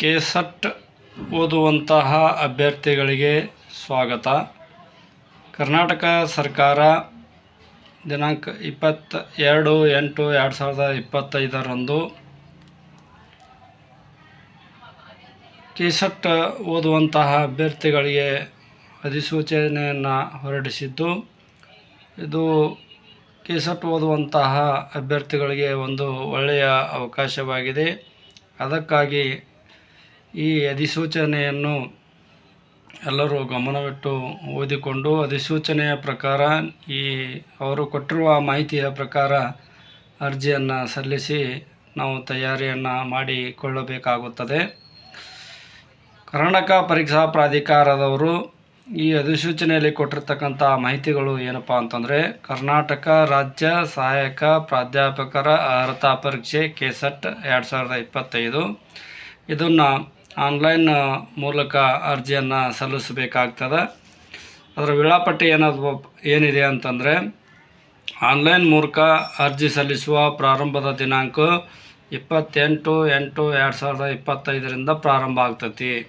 ಕೆಸಟ್ ಓದುವಂತಹ ಅಭ್ಯರ್ಥಿಗಳಿಗೆ ಸ್ವಾಗತ. ಕರ್ನಾಟಕ ಸರ್ಕಾರ ದಿನಾಂಕ ಇಪ್ಪತ್ತ ಎರಡು ಎಂಟು ಎರಡು ಸಾವಿರದ ಇಪ್ಪತ್ತೈದರಂದು ಕೆಸಟ್ ಓದುವಂತಹ ಅಭ್ಯರ್ಥಿಗಳಿಗೆ ಅಧಿಸೂಚನೆಯನ್ನು ಹೊರಡಿಸಿದ್ದು, ಇದು ಕೆಸಟ್ ಓದುವಂತಹ ಅಭ್ಯರ್ಥಿಗಳಿಗೆ ಒಂದು ಒಳ್ಳೆಯ ಅವಕಾಶವಾಗಿದೆ. ಅದಕ್ಕಾಗಿ ಈ ಅಧಿಸೂಚನೆಯನ್ನು ಎಲ್ಲರೂ ಗಮನವಿಟ್ಟು ಓದಿಕೊಂಡು ಅಧಿಸೂಚನೆಯ ಪ್ರಕಾರ ಈ ಅವರು ಕೊಟ್ಟಿರುವ ಮಾಹಿತಿಯ ಪ್ರಕಾರ ಅರ್ಜಿಯನ್ನು ಸಲ್ಲಿಸಿ ನಾವು ತಯಾರಿಯನ್ನು ಮಾಡಿಕೊಳ್ಳಬೇಕಾಗುತ್ತದೆ. ಕರ್ನಾಟಕ ಪರೀಕ್ಷಾ ಪ್ರಾಧಿಕಾರದವರು ಈ ಅಧಿಸೂಚನೆಯಲ್ಲಿ ಕೊಟ್ಟಿರ್ತಕ್ಕಂಥ ಮಾಹಿತಿಗಳು ಏನಪ್ಪ ಅಂತಂದರೆ, ಕರ್ನಾಟಕ ರಾಜ್ಯ ಸಹಾಯಕ ಪ್ರಾಧ್ಯಾಪಕರ ಅರ್ಹತಾ ಪರೀಕ್ಷೆ ಕೆಸೆಟ್ ಎರಡು ಸಾವಿರದ ಇಪ್ಪತ್ತೈದು. ಇದನ್ನು ಆನ್ಲೈನ್ ಮೂಲಕ ಅರ್ಜಿಯನ್ನು ಸಲ್ಲಿಸಬೇಕಾಗ್ತದೆ. ಅದರ ವೇಳಾಪಟ್ಟಿ ಏನಾದ್ರು ಏನಿದೆ ಅಂತಂದರೆ, ಆನ್ಲೈನ್ ಮೂಲಕ ಅರ್ಜಿ ಸಲ್ಲಿಸುವ ಪ್ರಾರಂಭದ ದಿನಾಂಕ ಇಪ್ಪತ್ತೆಂಟು ಎಂಟು ಎರಡು ಸಾವಿರದ ಇಪ್ಪತ್ತೈದರಿಂದ ಪ್ರಾರಂಭ ಆಗ್ತೈತಿ.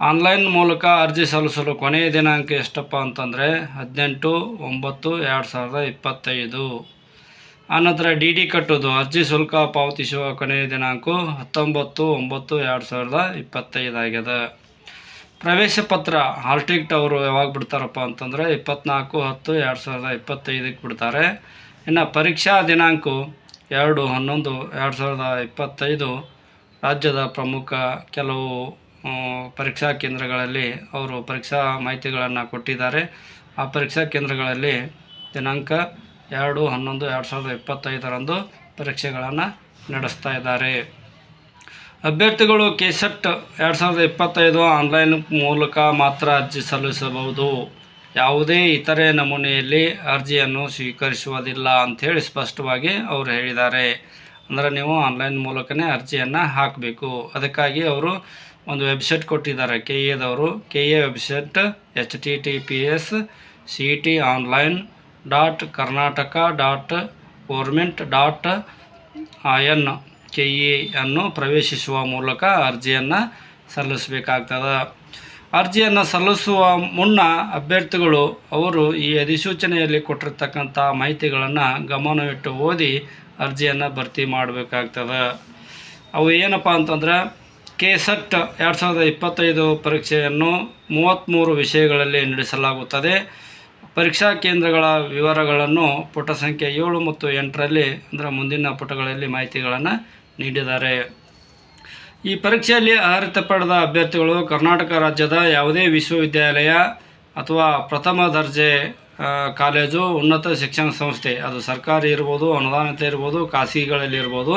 ಆನ್ಲೈನ್ ಮೂಲಕ ಅರ್ಜಿ ಸಲ್ಲಿಸಲು ಕೊನೆಯ ದಿನಾಂಕ ಎಷ್ಟಪ್ಪ ಅಂತಂದರೆ, ಹದಿನೆಂಟು ಒಂಬತ್ತು ಎರಡು ಸಾವಿರದ ಇಪ್ಪತ್ತೈದು. ಆನಂತರ ಡಿ ಡಿ ಕಟ್ಟೋದು ಅರ್ಜಿ ಶುಲ್ಕ ಪಾವತಿಸುವ ಕೊನೆಯ ದಿನಾಂಕ ಹತ್ತೊಂಬತ್ತು ಒಂಬತ್ತು ಎರಡು ಸಾವಿರದ ಇಪ್ಪತ್ತೈದು ಆಗ್ಯದ ಪ್ರವೇಶ ಪತ್ರ. ಹಾಲ್ ಟಿಕೆಟ್ ಅವರು ಯಾವಾಗ ಬಿಡ್ತಾರಪ್ಪ ಅಂತಂದರೆ ಇಪ್ಪತ್ನಾಲ್ಕು ಹತ್ತು ಎರಡು ಸಾವಿರದ ಇಪ್ಪತ್ತೈದಕ್ಕೆ ಬಿಡ್ತಾರೆ. ಇನ್ನು ಪರೀಕ್ಷಾ ದಿನಾಂಕ ಎರಡು ಹನ್ನೊಂದು ಎರಡು ಸಾವಿರದ ಇಪ್ಪತ್ತೈದು. ರಾಜ್ಯದ ಪ್ರಮುಖ ಕೆಲವು ಪರೀಕ್ಷಾ ಕೇಂದ್ರಗಳಲ್ಲಿ ಅವರು ಪರೀಕ್ಷಾ ಮಾಹಿತಿಗಳನ್ನು ಕೊಟ್ಟಿದ್ದಾರೆ. ಆ ಪರೀಕ್ಷಾ ಕೇಂದ್ರಗಳಲ್ಲಿ ದಿನಾಂಕ ಎರಡು ಹನ್ನೊಂದು ಎರಡು ಸಾವಿರದ ಇಪ್ಪತ್ತೈದರಂದು ಪರೀಕ್ಷೆಗಳನ್ನು ನಡೆಸ್ತಾ ಇದ್ದಾರೆ. ಅಭ್ಯರ್ಥಿಗಳು ಕೆಸೆಟ್ ಎರಡು ಸಾವಿರದ ಇಪ್ಪತ್ತೈದು ಆನ್ಲೈನ್ ಮೂಲಕ ಮಾತ್ರ ಅರ್ಜಿ ಸಲ್ಲಿಸಬಹುದು. ಯಾವುದೇ ಇತರೆ ನಮೂನೆಯಲ್ಲಿ ಅರ್ಜಿಯನ್ನು ಸ್ವೀಕರಿಸುವುದಿಲ್ಲ ಅಂಥೇಳಿ ಸ್ಪಷ್ಟವಾಗಿ ಅವರು ಹೇಳಿದ್ದಾರೆ. ಅಂದರೆ ನೀವು ಆನ್ಲೈನ್ ಮೂಲಕನೇ ಅರ್ಜಿಯನ್ನು ಹಾಕಬೇಕು. ಅದಕ್ಕಾಗಿ ಅವರು ಒಂದು ವೆಬ್ಸೈಟ್ ಕೊಟ್ಟಿದ್ದಾರೆ, K ಎದವರು K A website H T T P S C T online dot Karnataka dot government dot N K E ಅನ್ನು ಪ್ರವೇಶಿಸುವ ಮೂಲಕ ಅರ್ಜಿಯನ್ನು ಸಲ್ಲಿಸಬೇಕಾಗ್ತದೆ. ಅರ್ಜಿಯನ್ನು ಸಲ್ಲಿಸುವ ಮುನ್ನ ಅಭ್ಯರ್ಥಿಗಳು ಅವರು ಈ ಅಧಿಸೂಚನೆಯಲ್ಲಿ ಕೊಟ್ಟಿರ್ತಕ್ಕಂಥ ಮಾಹಿತಿಗಳನ್ನು ಗಮನವಿಟ್ಟು ಓದಿ ಅರ್ಜಿಯನ್ನು ಭರ್ತಿ ಮಾಡಬೇಕಾಗ್ತದೆ. ಅವು ಏನಪ್ಪ ಅಂತಂದ್ರೆ ಕೆ ಸೆಟ್ ಎರಡು ಸಾವಿರದ ಇಪ್ಪತ್ತೈದು ಪರೀಕ್ಷೆಯನ್ನು ಮೂವತ್ತ್ಮೂರು ವಿಷಯಗಳಲ್ಲಿ ನಡೆಸಲಾಗುತ್ತದೆ. ಪರೀಕ್ಷಾ ಕೇಂದ್ರಗಳ ವಿವರಗಳನ್ನು ಪುಟ ಸಂಖ್ಯೆ ಏಳು ಮತ್ತು ಎಂಟರಲ್ಲಿ, ಅಂದರೆ ಮುಂದಿನ ಪುಟಗಳಲ್ಲಿ ಮಾಹಿತಿಗಳನ್ನು ನೀಡಿದ್ದಾರೆ. ಈ ಪರೀಕ್ಷೆಯಲ್ಲಿ ಅರ್ಹತೆ ಪಡೆದ ಅಭ್ಯರ್ಥಿಗಳು ಕರ್ನಾಟಕ ರಾಜ್ಯದ ಯಾವುದೇ ವಿಶ್ವವಿದ್ಯಾಲಯ ಅಥವಾ ಪ್ರಥಮ ದರ್ಜೆ ಕಾಲೇಜು, ಉನ್ನತ ಶಿಕ್ಷಣ ಸಂಸ್ಥೆ, ಅದು ಸರ್ಕಾರಿ ಇರ್ಬೋದು, ಅನುದಾನಿತ ಇರ್ಬೋದು, ಖಾಸಗಿಗಳಲ್ಲಿ ಇರ್ಬೋದು,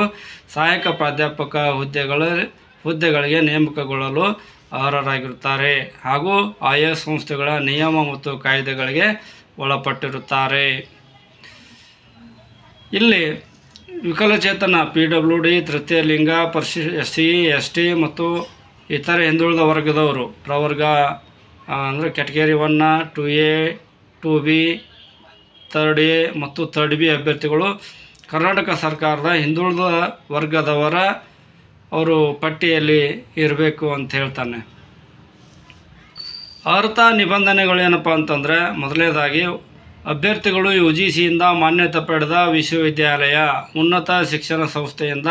ಸಹಾಯಕ ಪ್ರಾಧ್ಯಾಪಕ ಹುದ್ದೆಗಳ, ಹುದ್ದೆಗಳಿಗೆ ನೇಮಕಗೊಳ್ಳಲು ಅರ್ಹರಾಗಿರುತ್ತಾರೆ ಹಾಗೂ ಆಯಾ ಸಂಸ್ಥೆಗಳ ನಿಯಮ ಮತ್ತು ಕಾಯ್ದೆಗಳಿಗೆ ಒಳಪಟ್ಟಿರುತ್ತಾರೆ. ಇಲ್ಲಿ ವಿಕಲಚೇತನ, ಪಿ ಡಬ್ಲ್ಯೂ ಡಿ ತೃತೀಯ ಲಿಂಗ ಪರ್ಶಿ ಎಸ್ ಸಿ ಎಸ್ ಟಿ ಮತ್ತು ಇತರೆ ಹಿಂದುಳಿದ ವರ್ಗದವರು, ಪ್ರವರ್ಗ ಅಂದರೆ category one two A, two B third A ಮತ್ತು ತರ್ಡ್ ಬಿ ಅಭ್ಯರ್ಥಿಗಳು ಕರ್ನಾಟಕ ಸರ್ಕಾರದ ಹಿಂದುಳಿದ ವರ್ಗದವರ ಅವರು ಪಟ್ಟಿಯಲ್ಲಿ ಇರಬೇಕು ಅಂತ ಹೇಳ್ತಾನೆ. ಅರ್ಹತಾ ನಿಬಂಧನೆಗಳು ಏನಪ್ಪ ಅಂತಂದರೆ, ಮೊದಲನೇದಾಗಿ ಅಭ್ಯರ್ಥಿಗಳು ಯು ಜಿ ಸಿಯಿಂದ ಮಾನ್ಯತೆ ಪಡೆದ ವಿಶ್ವವಿದ್ಯಾಲಯ, ಉನ್ನತ ಶಿಕ್ಷಣ ಸಂಸ್ಥೆಯಿಂದ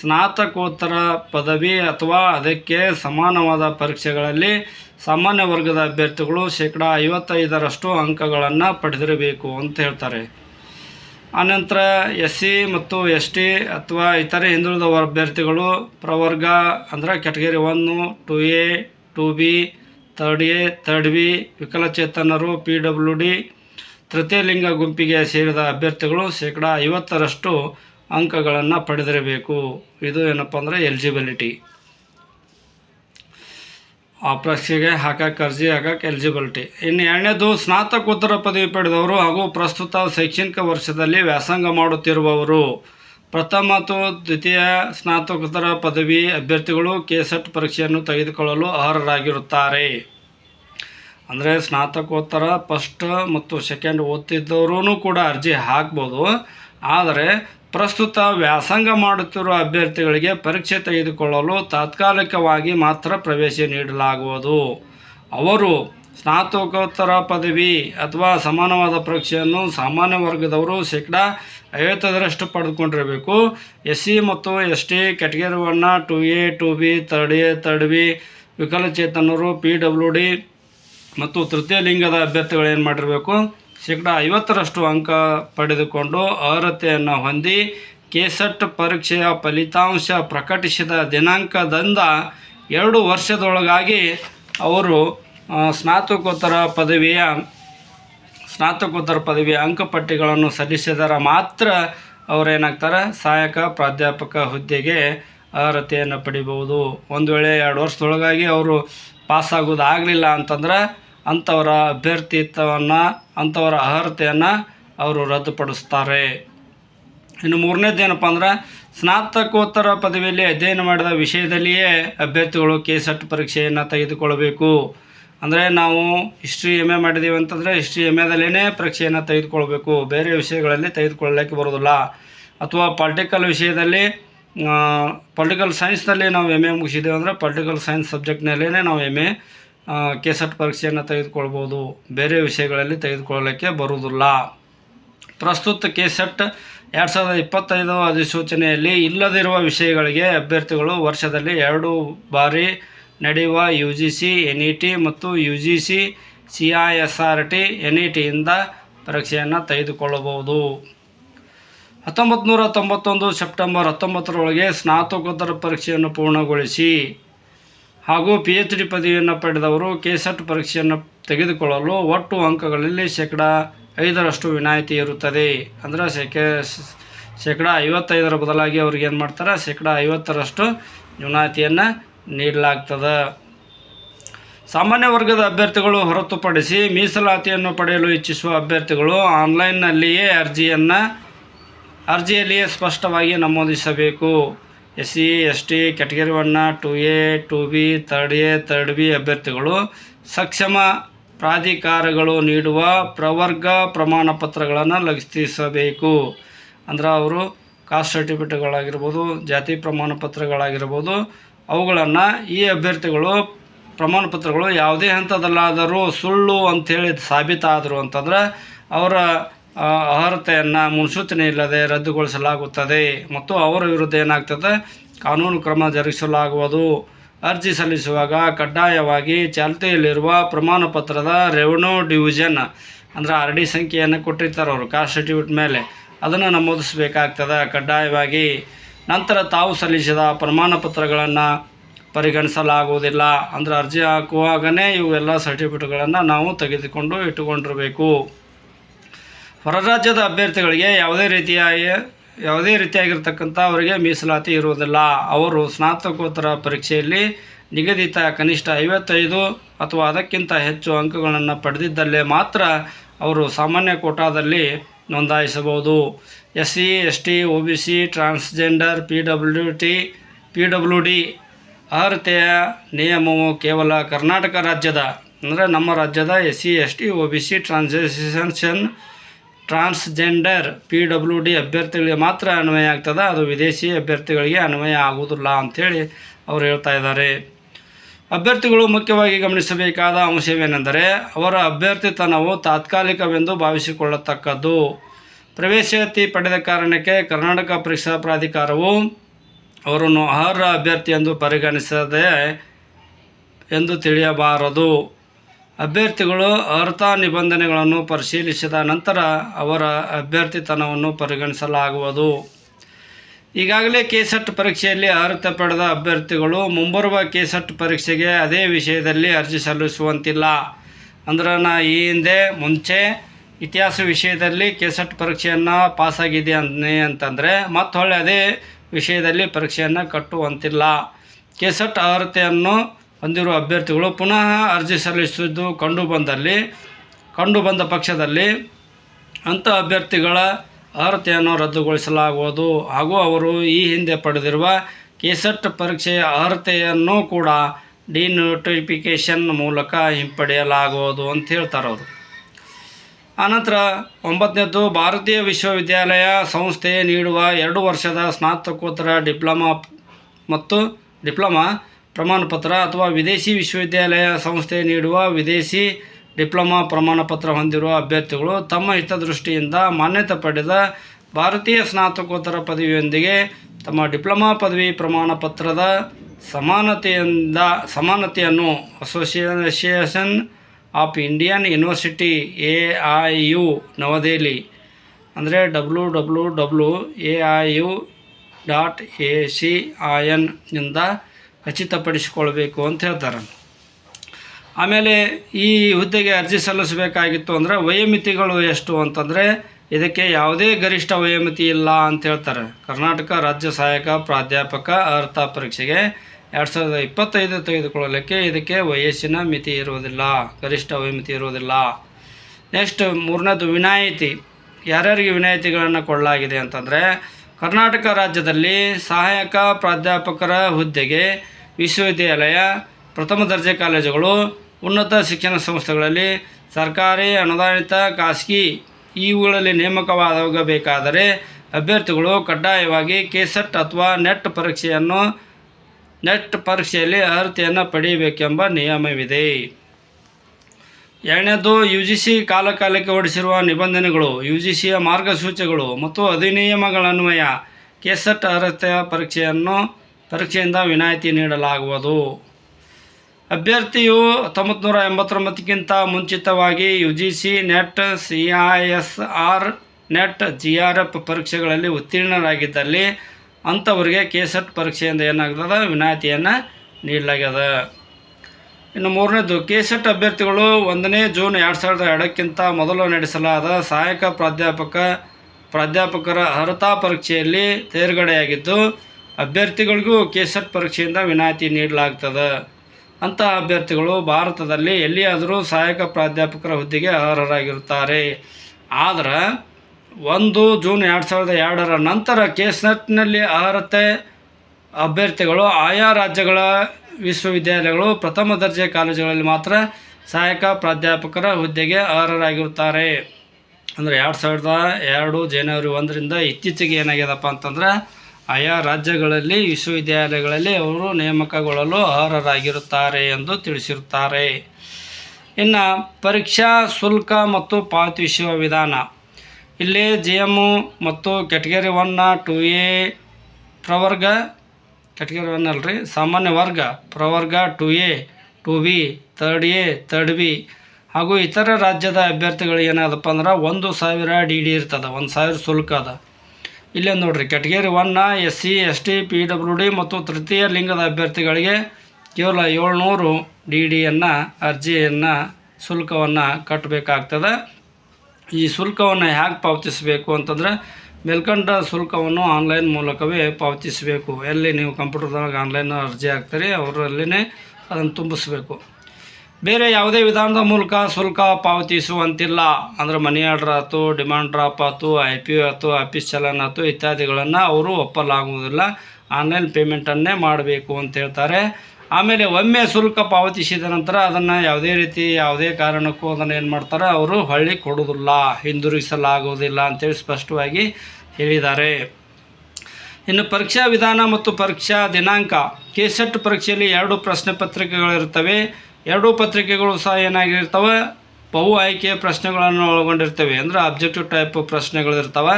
ಸ್ನಾತಕೋತ್ತರ ಪದವಿ ಅಥವಾ ಅದಕ್ಕೆ ಸಮಾನವಾದ ಪರೀಕ್ಷೆಗಳಲ್ಲಿ ಸಾಮಾನ್ಯ ವರ್ಗದ ಅಭ್ಯರ್ಥಿಗಳು ಶೇಕಡ ಐವತ್ತೈದರಷ್ಟು ಅಂಕಗಳನ್ನು ಪಡೆದಿರಬೇಕು ಅಂತ ಹೇಳ್ತಾರೆ. ಆನಂತರ ಎಸ್ ಸಿ ಮತ್ತು ಎಸ್ ಟಿ ಅಥವಾ ಇತರೆ ಹಿಂದುಳಿದ ಅಭ್ಯರ್ಥಿಗಳು ಪ್ರವರ್ಗ ಅಂದರೆ category one two A, two B third A third B, ವಿಕಲಚೇತನರು, P W D ತೃತೀಯ ಲಿಂಗ ಗುಂಪಿಗೆ ಸೇರಿದ ಅಭ್ಯರ್ಥಿಗಳು ಶೇಕಡ ಐವತ್ತರಷ್ಟು ಅಂಕಗಳನ್ನು ಪಡೆದಿರಬೇಕು. ಇದು ಏನಪ್ಪ ಅಂದರೆ ಎಲಿಜಿಬಿಲಿಟಿ. ಆ ಪರೀಕ್ಷೆಗೆ ಹಾಕಕ್ಕೆ ಅರ್ಜಿ ಹಾಕಕ್ಕೆ ಎಲಿಜಿಬಿಲಿಟಿ ಇನ್ನು ಎರಡನೇದು ಸ್ನಾತಕೋತ್ತರ ಪದವಿ ಪಡೆದವರು ಹಾಗೂ ಪ್ರಸ್ತುತ ಶೈಕ್ಷಣಿಕ ವರ್ಷದಲ್ಲಿ ವ್ಯಾಸಂಗ ಮಾಡುತ್ತಿರುವವರು. ಪ್ರಥಮ ಮತ್ತು ದ್ವಿತೀಯ ಸ್ನಾತಕೋತ್ತರ ಪದವಿ ಅಭ್ಯರ್ಥಿಗಳು ಕೆ ಸೆಟ್ ಪರೀಕ್ಷೆಯನ್ನು ತೆಗೆದುಕೊಳ್ಳಲು ಅರ್ಹರಾಗಿರುತ್ತಾರೆ. ಅಂದರೆ ಸ್ನಾತಕೋತ್ತರ ಫಸ್ಟ್ ಮತ್ತು ಸೆಕೆಂಡ್ ಓದ್ತಿದ್ದವರೂ ಕೂಡ ಅರ್ಜಿ ಹಾಕ್ಬೋದು. ಆದರೆ ಪ್ರಸ್ತುತ ವ್ಯಾಸಂಗ ಮಾಡುತ್ತಿರುವ ಅಭ್ಯರ್ಥಿಗಳಿಗೆ ಪರೀಕ್ಷೆ ತೆಗೆದುಕೊಳ್ಳಲು ತಾತ್ಕಾಲಿಕವಾಗಿ ಮಾತ್ರ ಪ್ರವೇಶ ನೀಡಲಾಗುವುದು. ಅವರು ಸ್ನಾತಕೋತ್ತರ ಪದವಿ ಅಥವಾ ಸಮಾನವಾದ ಪರೀಕ್ಷೆಯನ್ನು ಸಾಮಾನ್ಯ ವರ್ಗದವರು ಶೇಕಡ ಐವತ್ತದರಷ್ಟು ಪಡೆದುಕೊಂಡಿರಬೇಕು. ಎಸ್ ಸಿ ಮತ್ತು S T category one two A, two B third A third B, ವಿಕಲಚೇತನರು, P W D ಮತ್ತು ತೃತೀಯ ಲಿಂಗದ ಅಭ್ಯರ್ಥಿಗಳು ಏನು ಮಾಡಿರಬೇಕು? ಶೇಕಡ ಐವತ್ತರಷ್ಟು ಅಂಕ ಪಡೆದುಕೊಂಡು ಅರ್ಹತೆಯನ್ನು ಹೊಂದಿ ಕೆಸೆಟ್ ಪರೀಕ್ಷೆಯ ಫಲಿತಾಂಶ ಪ್ರಕಟಿಸಿದ ದಿನಾಂಕದಿಂದ ಎರಡು ವರ್ಷದೊಳಗಾಗಿ ಅವರು ಸ್ನಾತಕೋತ್ತರ ಪದವಿಯ ಸ್ನಾತಕೋತ್ತರ ಪದವಿಯ ಅಂಕಪಟ್ಟಿಗಳನ್ನು ಸಲ್ಲಿಸಿದರೆ ಮಾತ್ರ ಅವರೇನಾಗ್ತಾರೆ ಸಹಾಯಕ ಪ್ರಾಧ್ಯಾಪಕ ಹುದ್ದೆಗೆ ಅರ್ಹತೆಯನ್ನು ಪಡಿಬೋದು ಒಂದು ವೇಳೆ ಎರಡು ವರ್ಷದೊಳಗಾಗಿ ಅವರು ಪಾಸಾಗೋದಾಗಲಿಲ್ಲ ಅಂತಂದ್ರೆ ಅಂಥವರ ಅಭ್ಯರ್ಥಿತ್ವವನ್ನು ಅಂಥವರ ಅರ್ಹತೆಯನ್ನು ಅವರು ರದ್ದುಪಡಿಸ್ತಾರೆ. ಇನ್ನು ಮೂರನೇದು ಏನಪ್ಪ ಅಂದ್ರೆ, ಸ್ನಾತಕೋತ್ತರ ಪದವಿಯಲ್ಲಿ ಅಧ್ಯಯನ ಮಾಡಿದ ವಿಷಯದಲ್ಲಿಯೇ ಅಭ್ಯರ್ಥಿಗಳು ಕೆ ಸೆಟ್ ಪರೀಕ್ಷೆಯನ್ನು ತೆಗೆದುಕೊಳ್ಬೇಕು ಅಂದರೆ ನಾವು ಹಿಸ್ಟ್ರಿ ಎಂ ಎ ಮಾಡಿದ್ದೀವಿ ಅಂತಂದರೆ ಹಿಸ್ಟ್ರಿ ಎಂ ಎದಲ್ಲೇ ಪರೀಕ್ಷೆಯನ್ನು ತೆಗೆದುಕೊಳ್ಬೇಕು. ಬೇರೆ ವಿಷಯಗಳಲ್ಲಿ ತೆಗೆದುಕೊಳ್ಳಲಿಕ್ಕೆ ಬರೋದಿಲ್ಲ ಅಥವಾ ಪೊಲಿಟಿಕಲ್ ವಿಷಯದಲ್ಲಿ ಪೊಲಿಟಿಕಲ್ ಸೈನ್ಸ್ನಲ್ಲಿ ನಾವು ಎಂ ಎ ಮುಗಿಸಿದ್ದೀವಿ ಅಂದರೆ ಪೊಲಿಟಿಕಲ್ ಸೈನ್ಸ್ ಸಬ್ಜೆಕ್ಟ್ನಲ್ಲೇ ನಾವು ಎಂ ಎ ಕೆ ಸೆಟ್ ಪರೀಕ್ಷೆಯನ್ನು ತೆಗೆದುಕೊಳ್ಬೋದು. ಬೇರೆ ವಿಷಯಗಳಲ್ಲಿ ತೆಗೆದುಕೊಳ್ಳಲಿಕ್ಕೆ ಬರುವುದಿಲ್ಲ. ಪ್ರಸ್ತುತ ಕೆ ಸೆಟ್ ಎರಡು ಸಾವಿರದ ಇಪ್ಪತ್ತೈದು ಅಧಿಸೂಚನೆಯಲ್ಲಿ ಇಲ್ಲದಿರುವ ವಿಷಯಗಳಿಗೆ ಅಭ್ಯರ್ಥಿಗಳು ವರ್ಷದಲ್ಲಿ ಎರಡು ಬಾರಿ ನಡೆಯುವ U G C N E T ಮತ್ತು U G C C I S R N E E ಟಿಯಿಂದ ಪರೀಕ್ಷೆಯನ್ನು ತೆಗೆದುಕೊಳ್ಳಬಹುದು. ಹತ್ತೊಂಬತ್ತು ನೂರ ತೊಂಬತ್ತೊಂದು ಸೆಪ್ಟೆಂಬರ್ ಹತ್ತೊಂಬತ್ತರೊಳಗೆ ಸ್ನಾತಕೋತ್ತರ ಪರೀಕ್ಷೆಯನ್ನು ಪೂರ್ಣಗೊಳಿಸಿ. ಹಾಗೂ ಪಿ ಎಚ್ ಡಿ ಪದವಿಯನ್ನು ಪಡೆದವರು ಕೆಸೆಟ್ ಪರೀಕ್ಷೆಯನ್ನು ತೆಗೆದುಕೊಳ್ಳಲು ಒಟ್ಟು ಅಂಕಗಳಲ್ಲಿ ಶೇಕಡ ಐದರಷ್ಟು ವಿನಾಯಿತಿ ಇರುತ್ತದೆ. ಅಂದರೆ ಶೇಕೆ ಶೇಕಡ ಐವತ್ತೈದರ ಬದಲಾಗಿ ಅವ್ರಿಗೆ ಏನು ಮಾಡ್ತಾರೆ? ಶೇಕಡ ಐವತ್ತರಷ್ಟು ವಿನಾಯಿತಿಯನ್ನು ನೀಡಲಾಗ್ತದೆ. ಸಾಮಾನ್ಯ ವರ್ಗದ ಅಭ್ಯರ್ಥಿಗಳು ಹೊರತುಪಡಿಸಿ ಮೀಸಲಾತಿಯನ್ನು ಪಡೆಯಲು ಇಚ್ಛಿಸುವ ಅಭ್ಯರ್ಥಿಗಳು ಆನ್ಲೈನ್ನಲ್ಲಿಯೇ ಅರ್ಜಿಯನ್ನು ಅರ್ಜಿಯಲ್ಲಿಯೇ ಸ್ಪಷ್ಟವಾಗಿ ನಮೂದಿಸಬೇಕು. S C S T category one two A, two B third A third B ಅಭ್ಯರ್ಥಿಗಳು ಸಕ್ಷಮ ಪ್ರಾಧಿಕಾರಗಳು ನೀಡುವ ಪ್ರವರ್ಗ ಪ್ರಮಾಣ ಪತ್ರಗಳನ್ನು ಲಗತ್ತಿಸಬೇಕು. ಅಂದ್ರೆ ಅವರು ಕಾಸ್ಟ್ ಸರ್ಟಿಫಿಕೇಟ್ಗಳಾಗಿರ್ಬೋದು, ಜಾತಿ ಪ್ರಮಾಣ ಪತ್ರಗಳಾಗಿರ್ಬೋದು, ಅವುಗಳನ್ನು ಈ ಅಭ್ಯರ್ಥಿಗಳು ಪ್ರಮಾಣ ಪತ್ರಗಳು ಯಾವುದೇ ಹಂತದಲ್ಲಾದರೂ ಸುಳ್ಳು ಅಂಥೇಳಿ ಸಾಬೀತಾದರು ಅಂತಂದ್ರೆ ಅವರ ಅರ್ಹತೆಯನ್ನು ಮುನ್ಸೂಚನೆ ಇಲ್ಲದೆ ರದ್ದುಗೊಳಿಸಲಾಗುತ್ತದೆ. ಮತ್ತು ಅವರ ವಿರುದ್ಧ ಏನಾಗ್ತದೆ? ಕಾನೂನು ಕ್ರಮ ಜರುಗಿಸಲಾಗುವುದು. ಅರ್ಜಿ ಸಲ್ಲಿಸುವಾಗ ಕಡ್ಡಾಯವಾಗಿ ಚಾಲ್ತಿಯಲ್ಲಿರುವ ಪ್ರಮಾಣ ಪತ್ರದ ರೆವೆನ್ಯೂ ಡಿವಿಷನ್ ಅಂದ್ರೆ ಆರ್ ಡಿ ಸಂಖ್ಯೆಯನ್ನು ಕೊಟ್ಟಿರ್ತಾರೆ ಅವರು, ಕಾಸ್ಟ್ ಸರ್ಟಿಫಿಕೇಟ್ ಮೇಲೆ. ಅದನ್ನು ನಮೂದಿಸಬೇಕಾಗ್ತದೆ ಕಡ್ಡಾಯವಾಗಿ. ನಂತರ ತಾವು ಸಲ್ಲಿಸಿದ ಪ್ರಮಾಣ ಪತ್ರಗಳನ್ನು ಪರಿಗಣಿಸಲಾಗುವುದಿಲ್ಲ. ಅಂದರೆ ಅರ್ಜಿ ಹಾಕುವಾಗಲೇ ಇವೆಲ್ಲ ಸರ್ಟಿಫಿಕೇಟ್ಗಳನ್ನು ನಾವು ತೆಗೆದುಕೊಂಡು ಇಟ್ಟುಕೊಂಡಿರಬೇಕು. ಹೊರ ರಾಜ್ಯದ ಅಭ್ಯರ್ಥಿಗಳಿಗೆ ಯಾವುದೇ ರೀತಿಯ ಯಾವುದೇ ರೀತಿಯಾಗಿರ್ತಕ್ಕಂಥ ಅವರಿಗೆ ಮೀಸಲಾತಿ ಇರುವುದಿಲ್ಲ. ಅವರು ಸ್ನಾತಕೋತ್ತರ ಪರೀಕ್ಷೆಯಲ್ಲಿ ನಿಗದಿತ ಕನಿಷ್ಠ ಐವತ್ತೈದು ಅಥವಾ ಅದಕ್ಕಿಂತ ಹೆಚ್ಚು ಅಂಕಗಳನ್ನು ಪಡೆದಿದ್ದಲ್ಲೇ ಮಾತ್ರ ಅವರು ಸಾಮಾನ್ಯ ಕೋಟಾದಲ್ಲಿ ನೋಂದಾಯಿಸಬಹುದು. S C S T O B C transgender P W T P W D ಅರ್ಹತೆಯ ನಿಯಮವು ಕೇವಲ ಕರ್ನಾಟಕ ರಾಜ್ಯದ, ಅಂದರೆ ನಮ್ಮ ರಾಜ್ಯದ S C S T O B C ಟ್ರಾನ್ಸ್ಜೆಷನ್ transgender P W D ಅಭ್ಯರ್ಥಿಗಳಿಗೆ ಮಾತ್ರ ಅನ್ವಯ ಆಗ್ತದೆ? ಅದು ವಿದೇಶಿ ಅಭ್ಯರ್ಥಿಗಳಿಗೆ ಅನ್ವಯ ಆಗುವುದಿಲ್ಲ ಅಂಥೇಳಿ ಅವರು ಹೇಳ್ತಾ ಇದ್ದಾರೆ. ಅಭ್ಯರ್ಥಿಗಳು ಮುಖ್ಯವಾಗಿ ಗಮನಿಸಬೇಕಾದ ಅಂಶವೇನೆಂದರೆ, ಅವರ ಅಭ್ಯರ್ಥಿತನವು ತಾತ್ಕಾಲಿಕವೆಂದು ಭಾವಿಸಿಕೊಳ್ಳತಕ್ಕದ್ದು. ಪ್ರವೇಶಾತಿ ಪಡೆದ ಕಾರಣಕ್ಕೆ ಕರ್ನಾಟಕ ಪರೀಕ್ಷಾ ಪ್ರಾಧಿಕಾರವು ಅವರನ್ನು ಅರ್ಹ ಅಭ್ಯರ್ಥಿ ಎಂದು ಪರಿಗಣಿಸದೆ ಎಂದು ತಿಳಿಯಬಾರದು. ಅಭ್ಯರ್ಥಿಗಳು ಅರ್ಹತಾ ನಿಬಂಧನೆಗಳನ್ನು ಪರಿಶೀಲಿಸಿದ ನಂತರ ಅವರ ಅಭ್ಯರ್ಥಿತನವನ್ನು ಪರಿಗಣಿಸಲಾಗುವುದು. ಈಗಾಗಲೇ ಕೆಸೆಟ್ ಪರೀಕ್ಷೆಯಲ್ಲಿ ಅರ್ಹತೆ ಪಡೆದ ಅಭ್ಯರ್ಥಿಗಳು ಮುಂಬರುವ ಕೆಸೆಟ್ ಪರೀಕ್ಷೆಗೆ ಅದೇ ವಿಷಯದಲ್ಲಿ ಅರ್ಜಿ ಸಲ್ಲಿಸುವಂತಿಲ್ಲ. ಅಂದ್ರೆ ನಾ ಈ ಹಿಂದೆ ಮುಂಚೆ ಇತಿಹಾಸ ವಿಷಯದಲ್ಲಿ ಕೆಸೆಟ್ ಪರೀಕ್ಷೆಯನ್ನು ಪಾಸಾಗಿದೆ ಅಂದೆ ಅಂತಂದರೆ ಮತ್ತೊಳ್ಳೆ ಅದೇ ವಿಷಯದಲ್ಲಿ ಪರೀಕ್ಷೆಯನ್ನು ಕಟ್ಟುವಂತಿಲ್ಲ. ಕೆಸೆಟ್ ಅರ್ಹತೆಯನ್ನು ಹೊಂದಿರುವ ಅಭ್ಯರ್ಥಿಗಳು ಪುನಃ ಅರ್ಜಿ ಸಲ್ಲಿಸಿದ್ದು ಕಂಡು ಬಂದಲ್ಲಿ, ಕಂಡು ಬಂದ ಪಕ್ಷದಲ್ಲಿ ಅಂಥ ಅಭ್ಯರ್ಥಿಗಳ ಅರ್ಹತೆಯನ್ನು ರದ್ದುಗೊಳಿಸಲಾಗುವುದು. ಹಾಗೂ ಅವರು ಈ ಹಿಂದೆ ಪಡೆದಿರುವ ಕೆಸೆಟ್ ಪರೀಕ್ಷೆಯ ಅರ್ಹತೆಯನ್ನು ಕೂಡ ಡಿನೋಟಿಫಿಕೇಷನ್ ಮೂಲಕ ಹಿಂಪಡೆಯಲಾಗುವುದು ಅಂತ ಹೇಳ್ತಾರೆ ಅವರು. ಆನಂತರ ಒಂಬತ್ತನೇದು ಭಾರತೀಯ ವಿಶ್ವವಿದ್ಯಾಲಯ ಸಂಸ್ಥೆ ನೀಡುವ ಎರಡು ವರ್ಷದ ಸ್ನಾತಕೋತ್ತರ ಡಿಪ್ಲೊಮಾ ಮತ್ತು ಡಿಪ್ಲೊಮಾ ಪ್ರಮಾಣಪತ್ರ ಅಥವಾ ವಿದೇಶಿ ವಿಶ್ವವಿದ್ಯಾಲಯ ಸಂಸ್ಥೆ ನೀಡುವ ವಿದೇಶಿ ಡಿಪ್ಲೊಮಾ ಪ್ರಮಾಣಪತ್ರ ಹೊಂದಿರುವ ಅಭ್ಯರ್ಥಿಗಳು ತಮ್ಮ ಹಿತದೃಷ್ಟಿಯಿಂದ ಮಾನ್ಯತೆ ಪಡೆದ ಭಾರತೀಯ ಸ್ನಾತಕೋತ್ತರ ಪದವಿಯೊಂದಿಗೆ ತಮ್ಮ ಡಿಪ್ಲೊಮಾ ಪದವಿ ಪ್ರಮಾಣಪತ್ರದ ಸಮಾನತೆಯಿಂದ ಸಮಾನತೆಯನ್ನು association of Indian university A I U ನವದೆಹಲಿ, ಅಂದರೆ W W W A I U dot A C I N ಇಂದ ಖಚಿತಪಡಿಸಿಕೊಳ್ಬೇಕು ಅಂತ ಹೇಳ್ತಾರೆ. ಆಮೇಲೆ ಈ ಹುದ್ದೆಗೆ ಅರ್ಜಿ ಸಲ್ಲಿಸಬೇಕಾಗಿತ್ತು ಅಂದರೆ ವಯೋಮಿತಿಗಳು ಎಷ್ಟು ಅಂತಂದರೆ ಇದಕ್ಕೆ ಯಾವುದೇ ಗರಿಷ್ಠ ವಯೋಮಿತಿ ಇಲ್ಲ ಅಂತ ಹೇಳ್ತಾರೆ. ಕರ್ನಾಟಕ ರಾಜ್ಯ ಸಹಾಯಕ ಪ್ರಾಧ್ಯಾಪಕ ಅರ್ಥ ಪರೀಕ್ಷೆಗೆ ಎರಡು ಸಾವಿರದ ಇಪ್ಪತ್ತೈದು ತೆಗೆದುಕೊಳ್ಳಲಿಕ್ಕೆ ಇದಕ್ಕೆ ವಯಸ್ಸಿನ ಮಿತಿ ಇರುವುದಿಲ್ಲ, ಗರಿಷ್ಠ ವಯೋಮಿತಿ ಇರುವುದಿಲ್ಲ. ನೆಕ್ಸ್ಟ್ ಮೂರನೇದು ವಿನಾಯಿತಿ. ಯಾರ್ಯಾರಿಗೆ ವಿನಾಯಿತಿಗಳನ್ನು ಕೊಡಲಾಗಿದೆ ಅಂತಂದರೆ ಕರ್ನಾಟಕ ರಾಜ್ಯದಲ್ಲಿ ಸಹಾಯಕ ಪ್ರಾಧ್ಯಾಪಕರ ಹುದ್ದೆಗೆ ವಿಶ್ವವಿದ್ಯಾಲಯ, ಪ್ರಥಮ ದರ್ಜೆ ಕಾಲೇಜುಗಳು, ಉನ್ನತ ಶಿಕ್ಷಣ ಸಂಸ್ಥೆಗಳಲ್ಲಿ ಸರ್ಕಾರಿ, ಅನುದಾನಿತ, ಖಾಸಗಿ, ಇವುಗಳಲ್ಲಿ ನೇಮಕವಾಗಬೇಕಾದರೆ ಅಭ್ಯರ್ಥಿಗಳು ಕಡ್ಡಾಯವಾಗಿ ಕೆಸೆಟ್ ಅಥವಾ ನೆಟ್ ಪರೀಕ್ಷೆಯನ್ನು, ನೆಟ್ ಪರೀಕ್ಷೆಯಲ್ಲಿ ಅರ್ಹತೆಯನ್ನು ಪಡೆಯಬೇಕೆಂಬ ನಿಯಮವಿದೆ. ಎರಡನೇದು ಯು ಜಿ ಸಿ ಕಾಲಕಾಲಕ್ಕೆ ಹೊರಡಿಸಿರುವ ನಿಬಂಧನೆಗಳು ಯು ಜಿ ಸಿಯ ಮಾರ್ಗಸೂಚಿಗಳು ಮತ್ತು ಅಧಿನಿಯಮಗಳನ್ವಯ ಕೆಸೆಟ್ ಅರ್ಹತೆಯ ಪರೀಕ್ಷೆಯನ್ನು ಪರೀಕ್ಷೆಯಿಂದ ವಿನಾಯಿತಿ ನೀಡಲಾಗುವುದು. ಅಭ್ಯರ್ಥಿಯು ಹತ್ತೊಂಬತ್ತು ಎಂಬತ್ತೊಂಬತ್ತಕ್ಕಿಂತ ಮುಂಚಿತವಾಗಿ U G C NET C I S R NET G R F ಪರೀಕ್ಷೆಗಳಲ್ಲಿ ಉತ್ತೀರ್ಣರಾಗಿದ್ದಲ್ಲಿ ಅಂಥವರಿಗೆ ಕೆಸೆಟ್ ಪರೀಕ್ಷೆಯಿಂದ ಏನಾಗ್ತದೆ? ವಿನಾಯಿತಿಯನ್ನು ನೀಡಲಾಗ್ಯದ. ಇನ್ನು ಮೂರನೇದು ಕೆಸೆಟ್ ಅಭ್ಯರ್ಥಿಗಳು ಒಂದನೇ ಜೂನ್ ಎರಡು ಸಾವಿರದ ಎರಡಕ್ಕಿಂತ ಮೊದಲು ನಡೆಸಲಾದ ಸಹಾಯಕ ಪ್ರಾಧ್ಯಾಪಕ, ಪ್ರಾಧ್ಯಾಪಕರ ಅರ್ಹತಾ ಪರೀಕ್ಷೆಯಲ್ಲಿ ತೇರ್ಗಡೆಯಾಗಿದ್ದು ಅಭ್ಯರ್ಥಿಗಳಿಗೂ ಕೆಸೆಟ್ ಪರೀಕ್ಷೆಯಿಂದ ವಿನಾಯಿತಿ ನೀಡಲಾಗ್ತದೆ ಅಂತಹ ಅಭ್ಯರ್ಥಿಗಳು ಭಾರತದಲ್ಲಿ ಎಲ್ಲಿಯಾದರೂ ಸಹಾಯಕ ಪ್ರಾಧ್ಯಾಪಕರ ಹುದ್ದೆಗೆ ಅರ್ಹರಾಗಿರುತ್ತಾರೆ. ಆದರೆ ಒಂದು ಜೂನ್ ಎರಡು ಸಾವಿರದ ಎರಡರ ನಂತರ ಕೆಸೆಟ್ನಲ್ಲಿ ಅರ್ಹತೆ ಅಭ್ಯರ್ಥಿಗಳು ಆಯಾ ರಾಜ್ಯಗಳ ವಿಶ್ವವಿದ್ಯಾಲಯಗಳು ಪ್ರಥಮ ದರ್ಜೆ ಕಾಲೇಜುಗಳಲ್ಲಿ ಮಾತ್ರ ಸಹಾಯಕ ಪ್ರಾಧ್ಯಾಪಕರ ಹುದ್ದೆಗೆ ಅರ್ಹರಾಗಿರುತ್ತಾರೆ. ಅಂದರೆ ಎರಡು ಸಾವಿರದ ಎರಡು ಜನವರಿ ಒಂದರಿಂದ ಇತ್ತೀಚೆಗೆ ಏನಾಗ್ಯದಪ್ಪ ಅಂತಂದ್ರೆ ಆಯಾ ರಾಜ್ಯಗಳಲ್ಲಿ, ವಿಶ್ವವಿದ್ಯಾಲಯಗಳಲ್ಲಿ ಅವರು ನೇಮಕಗೊಳ್ಳಲು ಅರ್ಹರಾಗಿರುತ್ತಾರೆ ಎಂದು ತಿಳಿಸಿರುತ್ತಾರೆ. ಇನ್ನು ಪರೀಕ್ಷಾ ಶುಲ್ಕ ಮತ್ತು ಪಾವತಿಸುವ ವಿಧಾನ. ಇಲ್ಲಿ ಜಿ ಎಮ್ಮು ಮತ್ತು ಕೆಟಗರಿ ಒನ್ ಟು ಎ ಪ್ರವರ್ಗ ಕೆಟಗರಿ ಒನ್ ಅಲ್ರಿ? ಸಾಮಾನ್ಯ ವರ್ಗ, ಪ್ರವರ್ಗ two A two B third A third B ಹಾಗೂ ಇತರ ರಾಜ್ಯದ ಅಭ್ಯರ್ಥಿಗಳು ಏನಾದಪ್ಪ ಅಂದ್ರೆ ಒಂದು ಸಾವಿರ ಡಿ ಡಿ ಇರ್ತದೆ, ಒಂದು ಸಾವಿರ ಶುಲ್ಕ ಅದ. ಇಲ್ಲೇ ನೋಡ್ರಿ category one S C S T P W D ಮತ್ತು ತೃತೀಯ ಲಿಂಗದ ಅಭ್ಯರ್ಥಿಗಳಿಗೆ ಕೇವಲ ಏಳ್ನೂರು ಡಿ ಡಿಯನ್ನು ಅರ್ಜಿಯನ್ನು, ಶುಲ್ಕವನ್ನು ಕಟ್ಟಬೇಕಾಗ್ತದೆ ಈ ಶುಲ್ಕವನ್ನು ಹೇಗೆ ಪಾವತಿಸಬೇಕು ಅಂತಂದರೆ ಮೇಲ್ಕಂಡ ಶುಲ್ಕವನ್ನು ಆನ್ಲೈನ್ ಮೂಲಕವೇ ಪಾವತಿಸಬೇಕು. ಎಲ್ಲಿ ನೀವು ಕಂಪ್ಯೂಟರ್ದಾಗ ಆನ್ಲೈನ್ ಅರ್ಜಿ ಹಾಕ್ತೀರಿ, ಅವರಲ್ಲಿನೇ ಅದನ್ನು ತುಂಬಿಸ್ಬೇಕು. ಬೇರೆ ಯಾವುದೇ ವಿಧಾನದ ಮೂಲಕ ಶುಲ್ಕ ಪಾವತಿಸುವಂತಿಲ್ಲ. ಅಂದರೆ ಮನಿ ಆರ್ಡ್ರ್ ಆಯ್ತು ಡಿಮಾಂಡ್ ಡ್ರಾಪ್ ಆಯ್ತು, ಐ ಪಿ ಒ ಆಯ್ತು, ಆಫೀಸ್ ಚಲನ್ ಆಯ್ತು ಇತ್ಯಾದಿಗಳನ್ನು ಅವರು ಒಪ್ಪಲಾಗುವುದಿಲ್ಲ. ಆನ್ಲೈನ್ ಪೇಮೆಂಟನ್ನೇ ಮಾಡಬೇಕು ಅಂತ ಹೇಳ್ತಾರೆ. ಆಮೇಲೆ ಒಮ್ಮೆ ಶುಲ್ಕ ಪಾವತಿಸಿದ ನಂತರ ಅದನ್ನು ಯಾವುದೇ ರೀತಿ ಯಾವುದೇ ಕಾರಣಕ್ಕೂ ಅದನ್ನು ಏನು ಮಾಡ್ತಾರೆ, ಅವರು ಹೊಳ್ಳಿ ಕೊಡೋದಿಲ್ಲ ಹಿಂದಿರುಗಿಸಲಾಗುವುದಿಲ್ಲ ಅಂತೇಳಿ ಸ್ಪಷ್ಟವಾಗಿ ಹೇಳಿದ್ದಾರೆ. ಇನ್ನು ಪರೀಕ್ಷಾ ವಿಧಾನ ಮತ್ತು ಪರೀಕ್ಷಾ ದಿನಾಂಕ. ಕೆ ಸೆಟ್ ಪರೀಕ್ಷೆಯಲ್ಲಿ ಎರಡು ಪ್ರಶ್ನೆ ಪತ್ರಿಕೆಗಳಿರ್ತವೆ ಎರಡೂ ಪತ್ರಿಕೆಗಳು ಸಹ ಏನಾಗಿರ್ತವೆ? ಬಹು ಆಯ್ಕೆಯ ಪ್ರಶ್ನೆಗಳನ್ನು ಒಳಗೊಂಡಿರ್ತವೆ. ಅಂದರೆ ಆಬ್ಜೆಕ್ಟಿವ್ ಟೈಪ್ ಪ್ರಶ್ನೆಗಳಿರ್ತವೆ.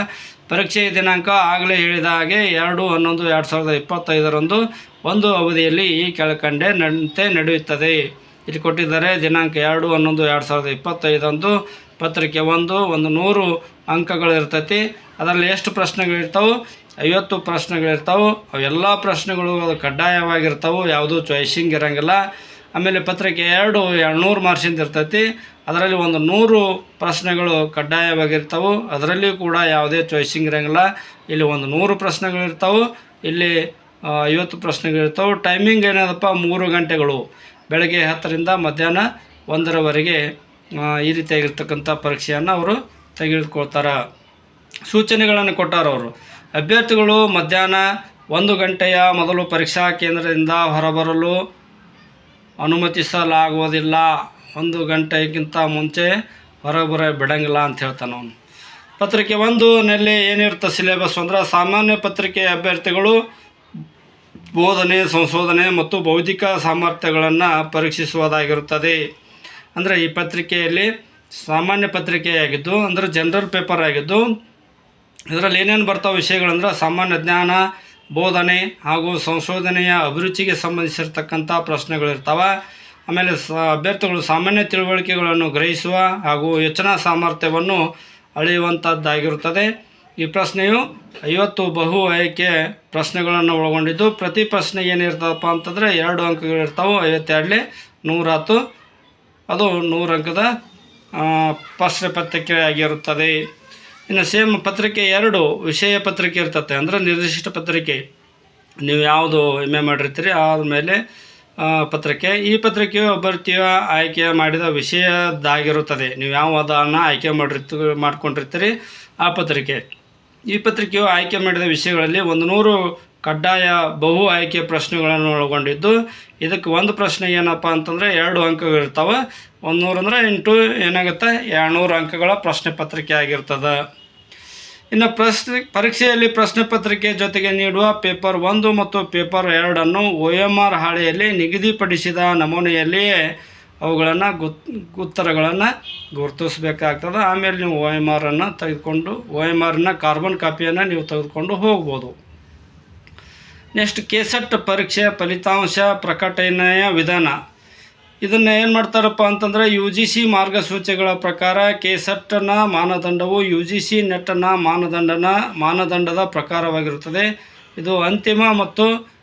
ಪರೀಕ್ಷೆಯ ದಿನಾಂಕ ಆಗಲೇ ಹೇಳಿದ ಹಾಗೆ ಎರಡು, ಹನ್ನೊಂದು, ಎರಡು ಸಾವಿರದ ಇಪ್ಪತ್ತೈದರಂದು ಒಂದು ಅವಧಿಯಲ್ಲಿ ಈ ಕೆಳಕಂಡೆ ನಂತೆ ನಡೆಯುತ್ತದೆ. ಇಲ್ಲಿ ಕೊಟ್ಟಿದ್ದಾರೆ, ದಿನಾಂಕ ಎರಡು, ಹನ್ನೊಂದು, ಎರಡು ಸಾವಿರದ ಇಪ್ಪತ್ತೈದಂದು ಪತ್ರಿಕೆ ಒಂದು ಒಂದು ನೂರು ಅಂಕಗಳಿರ್ತೈತಿ. ಅದರಲ್ಲಿ ಎಷ್ಟು ಪ್ರಶ್ನೆಗಳಿರ್ತಾವೆ? ಐವತ್ತು ಪ್ರಶ್ನೆಗಳಿರ್ತಾವೆ. ಅವೆಲ್ಲ ಪ್ರಶ್ನೆಗಳು ಅದು ಕಡ್ಡಾಯವಾಗಿರ್ತಾವೆ. ಯಾವುದೂ ಚಾಯ್ಸಿಂಗ್ ಇರೋಂಗಿಲ್ಲ. ಆಮೇಲೆ ಪತ್ರಿಕೆ ಎರಡು ಎರಡುನೂರು ಮಾರ್ಕ್ಸಿಂದ ಇರ್ತೈತಿ. ಅದರಲ್ಲಿ ಒಂದು ನೂರು ಪ್ರಶ್ನೆಗಳು ಕಡ್ಡಾಯವಾಗಿರ್ತವೆ. ಅದರಲ್ಲಿ ಕೂಡ ಯಾವುದೇ ಚಾಯ್ಸಿಂಗ್ ಇರೋಂಗಿಲ್ಲ. ಇಲ್ಲಿ ಒಂದು ನೂರು ಪ್ರಶ್ನೆಗಳಿರ್ತಾವೆ ಇಲ್ಲಿ ಐವತ್ತು ಪ್ರಶ್ನೆಗಳಿರ್ತಾವೆ ಟೈಮಿಂಗ್ ಏನದಪ್ಪ? ಮೂರು ಗಂಟೆಗಳು. ಬೆಳಗ್ಗೆ ಹತ್ತರಿಂದ ಮಧ್ಯಾಹ್ನ ಒಂದರವರೆಗೆ ಈ ರೀತಿಯಾಗಿರ್ತಕ್ಕಂಥ ಪರೀಕ್ಷೆಯನ್ನು ಅವರು ತೆಗೆದುಕೊಳ್ತಾರೆ. ಸೂಚನೆಗಳನ್ನು ಕೊಟ್ಟಾರ ಅವರು. ಅಭ್ಯರ್ಥಿಗಳು ಮಧ್ಯಾಹ್ನ ಒಂದು ಗಂಟೆಯ ಮೊದಲು ಪರೀಕ್ಷಾ ಕೇಂದ್ರದಿಂದ ಹೊರಬರಲು ಅನುಮತಿಸಲಾಗುವುದಿಲ್ಲ. ಒಂದು ಗಂಟೆಗಿಂತ ಮುಂಚೆ ಹೊರಗೆ ಬರ ಬಿಡಂಗಿಲ್ಲ ಅಂತ ಹೇಳ್ತಾನೆ ಅವನು. ಪತ್ರಿಕೆ ಒಂದುನಲ್ಲಿ ಏನಿರುತ್ತೆ ಸಿಲೆಬಸ್ ಅಂದ್ರೆ ಸಾಮಾನ್ಯ ಪತ್ರಿಕೆ ಅಭ್ಯರ್ಥಿಗಳು ಬೋಧನೆ, ಸಂಶೋಧನೆ ಮತ್ತು ಬೌದ್ಧಿಕ ಸಾಮರ್ಥ್ಯಗಳನ್ನು ಪರೀಕ್ಷಿಸುವುದಾಗಿರುತ್ತದೆ. ಅಂದರೆ ಈ ಪತ್ರಿಕೆಯಲ್ಲಿ ಸಾಮಾನ್ಯ ಪತ್ರಿಕೆಯಾಗಿದ್ದು ಅಂದರೆ ಜನರಲ್ ಪೇಪರ್ ಆಗಿದ್ದು, ಇದರಲ್ಲಿ ಏನೇನು ಬರ್ತಾವೆ ವಿಷಯಗಳಂದ್ರೆ ಸಾಮಾನ್ಯ ಜ್ಞಾನ ಬೋಧನೆ ಹಾಗೂ ಸಂಶೋಧನೆಯ ಅಭಿರುಚಿಗೆ ಸಂಬಂಧಿಸಿರ್ತಕ್ಕಂಥ ಪ್ರಶ್ನೆಗಳಿರ್ತಾವೆ. ಆಮೇಲೆ ಸ, ಅಭ್ಯರ್ಥಿಗಳು ಸಾಮಾನ್ಯ ತಿಳುವಳಿಕೆಗಳನ್ನು ಗ್ರಹಿಸುವ ಹಾಗೂ ಯೋಚನಾ ಸಾಮರ್ಥ್ಯವನ್ನು ಅಳೆಯುವಂಥದ್ದಾಗಿರುತ್ತದೆ. ಈ ಪ್ರಶ್ನೆಯು ಐವತ್ತು ಬಹು ಆಯ್ಕೆ ಪ್ರಶ್ನೆಗಳನ್ನು ಒಳಗೊಂಡಿದ್ದು, ಪ್ರತಿ ಪ್ರಶ್ನೆ ಏನಿರ್ತದಪ್ಪ ಅಂತಂದರೆ ಎರಡು ಅಂಕಗಳಿರ್ತಾವೆ. ಐವತ್ತೆರಡಲಿ ನೂರಾತು ಅದು ನೂರು ಅಂಕದ ಪ್ರಶ್ನೆ ಪತ್ರಿಕೆ ಆಗಿರುತ್ತದೆ. ಇನ್ನು ಸೇಮ್ ಪತ್ರಿಕೆ ಎರಡು ವಿಷಯ ಪತ್ರಿಕೆ ಇರ್ತತೆ, ಅಂದರೆ ನಿರ್ದಿಷ್ಟ ಪತ್ರಿಕೆ. ನೀವು ಯಾವುದು ಎಂ ಎ ಮಾಡಿರ್ತೀರಿ ಆದಮೇಲೆ ಪತ್ರಿಕೆ. ಈ ಪತ್ರಿಕೆಯು ಅಭ್ಯರ್ಥಿಯ ಆಯ್ಕೆ ಮಾಡಿದ ವಿಷಯದ್ದಾಗಿರುತ್ತದೆ. ನೀವು ಯಾವುದನ್ನು ಆಯ್ಕೆ ಮಾಡಿರ್ತ, ಮಾಡ್ಕೊಂಡಿರ್ತೀರಿ, ಆ ಪತ್ರಿಕೆ. ಈ ಪತ್ರಿಕೆಯು ಆಯ್ಕೆ ಮಾಡಿದ ವಿಷಯಗಳಲ್ಲಿ ಒಂದು ನೂರು ಕಡ್ಡಾಯ ಬಹು ಆಯ್ಕೆ ಪ್ರಶ್ನೆಗಳನ್ನು ಒಳಗೊಂಡಿದ್ದು ಇದಕ್ಕೆ ಒಂದು ಪ್ರಶ್ನೆ ಏನಪ್ಪ ಅಂತಂದರೆ ಎರಡು ಅಂಕಗಳಿರ್ತಾವೆ. ಒಂದು ನೂರು ಅಂದರೆ ಇಂಟು ಏನಾಗುತ್ತೆ? ಎರಡುನೂರು ಅಂಕಗಳ ಪ್ರಶ್ನೆ ಪತ್ರಿಕೆ ಆಗಿರ್ತದೆ. ಇನ್ನು ಪ್ರಶ್ನೆ ಪರೀಕ್ಷೆಯಲ್ಲಿ ಪ್ರಶ್ನೆ ಪತ್ರಿಕೆ ಜೊತೆಗೆ ನೀಡುವ ಪೇಪರ್ ಒಂದು ಮತ್ತು ಪೇಪರ್ ಎರಡನ್ನು ಒ ಎಂ ಆರ್ ಹಾಳೆಯಲ್ಲಿ ನಿಗದಿಪಡಿಸಿದ ನಮೂನೆಯಲ್ಲಿಯೇ ಅವುಗಳನ್ನು ಗುತ್ ಉತ್ತರಗಳನ್ನು ಗುರುತಿಸಬೇಕಾಗ್ತದೆ. ಆಮೇಲೆ ನೀವು ಒ ಎಂ ಆರನ್ನು ತೆಗೆದುಕೊಂಡು ಒ ಎಂ ಆರ್ನ ಕಾರ್ಬನ್ ಕಾಪಿಯನ್ನು ನೀವು ತೆಗೆದುಕೊಂಡು ಹೋಗ್ಬೋದು. ನೆಕ್ಸ್ಟ್ ಕೆಸೆಟ್ ಪರೀಕ್ಷೆ ಫಲಿತಾಂಶ ಪ್ರಕಟಣೆಯ ವಿಧಾನ. ಇದನ್ನು ಏನು ಮಾಡ್ತಾರಪ್ಪ ಅಂತಂದರೆ ಯು ಜಿ ಸಿ ಮಾರ್ಗಸೂಚಿಗಳ ಪ್ರಕಾರ ಕೆಸೆಟ್ನ ಮಾನದಂಡವು ಯು ಜಿ ಸಿ ನೆಟ್ಟನ ಮಾನದಂಡನ ಮಾನದಂಡದ ಪ್ರಕಾರವಾಗಿರುತ್ತದೆ. ಇದು ಅಂತಿಮ ಮತ್ತು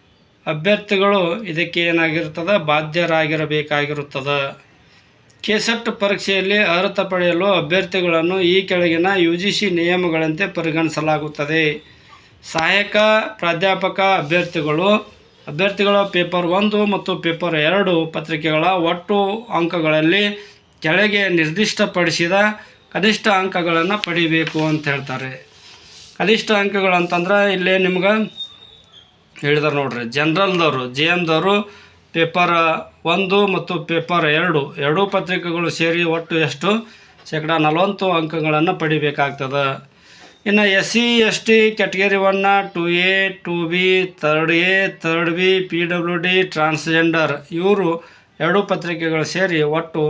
ಅಭ್ಯರ್ಥಿಗಳು ಇದಕ್ಕೆ ಏನಾಗಿರ್ತದೆ ಬಾಧ್ಯರಾಗಿರಬೇಕಾಗಿರುತ್ತದೆ. ಕೆಸೆಟ್ ಪರೀಕ್ಷೆಯಲ್ಲಿ ಅರ್ಹತೆ ಪಡೆಯಲು ಅಭ್ಯರ್ಥಿಗಳನ್ನು ಈ ಕೆಳಗಿನ ಯು ಜಿ ಸಿ ನಿಯಮಗಳಂತೆ ಪರಿಗಣಿಸಲಾಗುತ್ತದೆ. ಸಹಾಯಕ ಪ್ರಾಧ್ಯಾಪಕ ಅಭ್ಯರ್ಥಿಗಳು. ಅಭ್ಯರ್ಥಿಗಳ ಪೇಪರ್ ಒಂದು ಮತ್ತು ಪೇಪರ್ ಎರಡು ಪತ್ರಿಕೆಗಳ ಒಟ್ಟು ಅಂಕಗಳಲ್ಲಿ ಕೆಳಗೆ ನಿರ್ದಿಷ್ಟಪಡಿಸಿದ ಕನಿಷ್ಠ ಅಂಕಗಳನ್ನು ಪಡಿಬೇಕು ಅಂತ ಹೇಳ್ತಾರೆ. ಕನಿಷ್ಠ ಅಂಕಗಳು ಅಂತಂದ್ರೆ ಇಲ್ಲಿ ನಿಮ್ಗೆ ಹೇಳಿದಾರೆ ನೋಡ್ರಿ, ಜನ್ರಲ್ದವರು ಜೆ ಎಮ್ದವರು ಪೇಪರ್ ಒಂದು ಮತ್ತು ಪೇಪರ್ ಎರಡು, ಎರಡೂ ಪತ್ರಿಕೆಗಳು ಸೇರಿ ಒಟ್ಟು ಎಷ್ಟು? ಶೇಕಡ ನಲವತ್ತು ಅಂಕಗಳನ್ನು ಪಡಿಬೇಕಾಗ್ತದೆ. ಇನ್ನು S C S T category one two A two B third A third B P W D transgender ಇವರು ಎರಡೂ ಪತ್ರಿಕೆಗಳು ಸೇರಿ ಒಟ್ಟು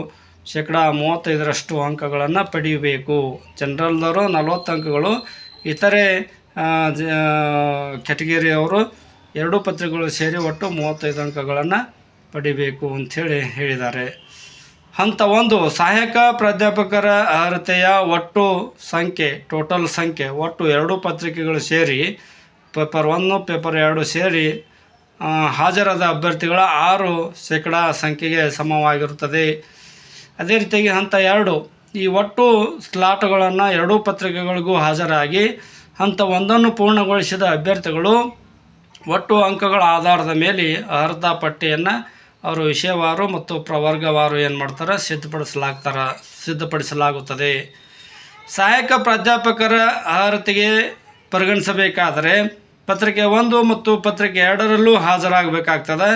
ಶೇಕಡ ಮೂವತ್ತೈದರಷ್ಟು ಅಂಕಗಳನ್ನು ಪಡೆಯಬೇಕು ಜನರಲ್ದವರು ನಲವತ್ತು ಅಂಕಗಳು, ಇತರೆ ಕ್ಯಾಟಗರಿಯವರು ಎರಡೂ ಪತ್ರಿಕೆಗಳು ಸೇರಿ ಒಟ್ಟು ಮೂವತ್ತೈದು ಅಂಕಗಳನ್ನು ಪಡಿಬೇಕು ಅಂಥೇಳಿ ಹೇಳಿದ್ದಾರೆ. ಹಂತ ಒಂದು, ಸಹಾಯಕ ಪ್ರಾಧ್ಯಾಪಕರ ಅರ್ಹತೆಯ ಒಟ್ಟು ಸಂಖ್ಯೆ ಟೋಟಲ್ ಸಂಖ್ಯೆ, ಒಟ್ಟು ಎರಡೂ ಪತ್ರಿಕೆಗಳು ಸೇರಿ ಪೇಪರ್ ಒಂದು ಪೇಪರ್ ಎರಡು ಸೇರಿ ಹಾಜರಾದ ಅಭ್ಯರ್ಥಿಗಳ ಆರು ಶೇಕಡ ಸಂಖ್ಯೆಗೆ ಸಮವಾಗಿರುತ್ತದೆ. ಅದೇ ರೀತಿಯಾಗಿ ಹಂತ ಎರಡು, ಈ ಒಟ್ಟು ಸ್ಲಾಟ್ಗಳನ್ನು ಎರಡೂ ಪತ್ರಿಕೆಗಳಿಗೂ ಹಾಜರಾಗಿ, ಹಂತ ಒಂದನ್ನು ಪೂರ್ಣಗೊಳಿಸಿದ ಅಭ್ಯರ್ಥಿಗಳು ಒಟ್ಟು ಅಂಕಗಳ ಆಧಾರದ ಮೇಲೆ ಅರ್ಹತಾ ಪಟ್ಟಿಯನ್ನು ಅವರು ವಿಷಯವಾರು ಮತ್ತು ಪ್ರವರ್ಗವಾರು ಏನು ಮಾಡ್ತಾರೆ? ಸಿದ್ಧಪಡಿಸಲಾಗ್ತಾರೆ, ಸಿದ್ಧಪಡಿಸಲಾಗುತ್ತದೆ. ಸಹಾಯಕ ಪ್ರಾಧ್ಯಾಪಕರ ಅರ್ಹತೆಗೆ ಪರಿಗಣಿಸಬೇಕಾದರೆ ಪತ್ರಿಕೆ ಒಂದು ಮತ್ತು ಪತ್ರಿಕೆ ಎರಡರಲ್ಲೂ ಹಾಜರಾಗಬೇಕಾಗ್ತದೆ.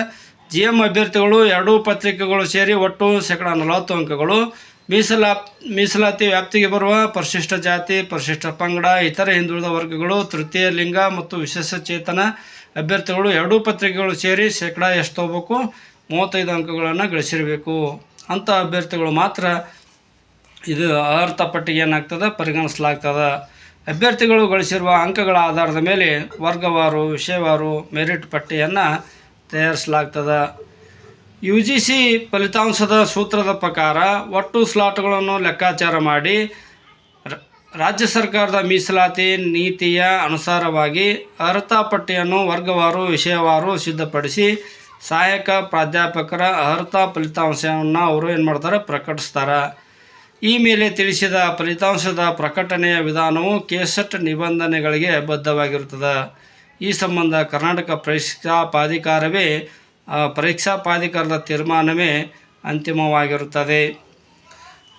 ಜಿ ಎಂ ಅಭ್ಯರ್ಥಿಗಳು ಎರಡೂ ಪತ್ರಿಕೆಗಳು ಸೇರಿ ಒಟ್ಟು ಶೇಕಡ ನಲವತ್ತು ಅಂಕಗಳು. ಮೀಸಲಾ ಮೀಸಲಾತಿ ವ್ಯಾಪ್ತಿಗೆ ಬರುವ ಪರಿಶಿಷ್ಟ ಜಾತಿ, ಪರಿಶಿಷ್ಟ ಪಂಗಡ, ಇತರ ಹಿಂದುಳಿದ ವರ್ಗಗಳು, ತೃತೀಯ ಲಿಂಗ ಮತ್ತು ವಿಶೇಷ ಚೇತನ ಅಭ್ಯರ್ಥಿಗಳು ಎರಡೂ ಪತ್ರಿಕೆಗಳು ಸೇರಿ ಶೇಕಡ ಎಷ್ಟು ತಗೋಬೇಕು ಮೂವತ್ತೈದು ಅಂಕಗಳನ್ನು ಗಳಿಸಿರಬೇಕು. ಅಂಥ ಅಭ್ಯರ್ಥಿಗಳು ಮಾತ್ರ ಇದು ಅರ್ಥ ಪಟ್ಟಿಗೆ ಏನಾಗ್ತದೆ? ಪರಿಗಣಿಸಲಾಗ್ತದೆ. ಅಭ್ಯರ್ಥಿಗಳು ಗಳಿಸಿರುವ ಅಂಕಗಳ ಆಧಾರದ ಮೇಲೆ ವರ್ಗವಾರು, ವಿಷಯವಾರು ಮೆರಿಟ್ ಪಟ್ಟಿಯನ್ನು ತಯಾರಿಸಲಾಗ್ತದೆ. ಯು ಜಿ ಸಿ ಫಲಿತಾಂಶದ ಸೂತ್ರದ ಪ್ರಕಾರ ಒಟ್ಟು ಸ್ಲಾಟ್ಗಳನ್ನು ಲೆಕ್ಕಾಚಾರ ಮಾಡಿ ರಾಜ್ಯ ಸರ್ಕಾರದ ಮೀಸಲಾತಿ ನೀತಿಯ ಅನುಸಾರವಾಗಿ ಅರ್ಹತಾ ಪಟ್ಟಿಯನ್ನು ವರ್ಗವಾರು, ವಿಷಯವಾರು ಸಿದ್ಧಪಡಿಸಿ ಸಹಾಯಕ ಪ್ರಾಧ್ಯಾಪಕರ ಅರ್ಹತಾ ಫಲಿತಾಂಶವನ್ನು ಅವರು ಏನು ಮಾಡ್ತಾರೆ? ಪ್ರಕಟಿಸ್ತಾರೆ. ಈ ಮೇಲೆ ತಿಳಿಸಿದ ಫಲಿತಾಂಶದ ಪ್ರಕಟಣೆಯ ವಿಧಾನವು ಕೆಸೆಟ್ ನಿಬಂಧನೆಗಳಿಗೆ ಬದ್ಧವಾಗಿರುತ್ತದೆ. ಈ ಸಂಬಂಧ ಕರ್ನಾಟಕ ಪರೀಕ್ಷಾ ಪ್ರಾಧಿಕಾರವೇ ಪರೀಕ್ಷಾ ಪ್ರಾಧಿಕಾರದ ತೀರ್ಮಾನವೇ ಅಂತಿಮವಾಗಿರುತ್ತದೆ.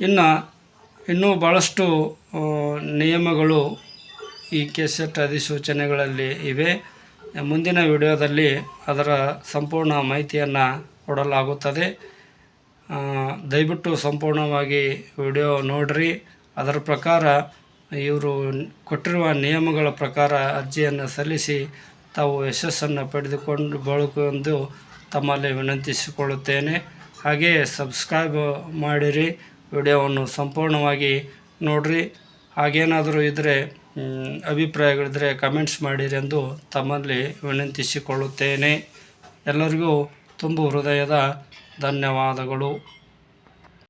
ಇನ್ನು, ಇನ್ನೂ ಭಾಳಷ್ಟು ನಿಯಮಗಳು ಈ ಕೆಸೆಟ್ ಅಧಿಸೂಚನೆಗಳಲ್ಲಿ ಇವೆ. ಮುಂದಿನ ವಿಡಿಯೋದಲ್ಲಿ ಅದರ ಸಂಪೂರ್ಣ ಮಾಹಿತಿಯನ್ನು ಕೊಡಲಾಗುತ್ತದೆ. ದಯವಿಟ್ಟು ಸಂಪೂರ್ಣವಾಗಿ ವಿಡಿಯೋ ನೋಡಿರಿ. ಅದರ ಪ್ರಕಾರ ಇವರು ಕೊಟ್ಟಿರುವ ನಿಯಮಗಳ ಪ್ರಕಾರ ಅರ್ಜಿಯನ್ನು ಸಲ್ಲಿಸಿ ತಾವು ಯಶಸ್ಸನ್ನು ಪಡೆದುಕೊಂಡು ಬಳಕೊಂಡು ತಮ್ಮಲ್ಲಿ ವಿನಂತಿಸಿಕೊಳ್ಳುತ್ತೇನೆ. ಹಾಗೆಯೇ ಸಬ್ಸ್ಕ್ರೈಬ್ ಮಾಡಿರಿ, ವಿಡಿಯೋವನ್ನು ಸಂಪೂರ್ಣವಾಗಿ ನೋಡಿರಿ. ಹಾಗೇನಾದರೂ ಇದ್ದರೆ ಅಭಿಪ್ರಾಯಗಳಿದ್ದರೆ ಕಮೆಂಟ್ಸ್ ಮಾಡಿರೆಂದು ತಮ್ಮಲ್ಲಿ ವಿನಂತಿಸಿಕೊಳ್ಳುತ್ತೇನೆ. ಎಲ್ಲರಿಗೂ ತುಂಬು ಹೃದಯದ ಧನ್ಯವಾದಗಳು.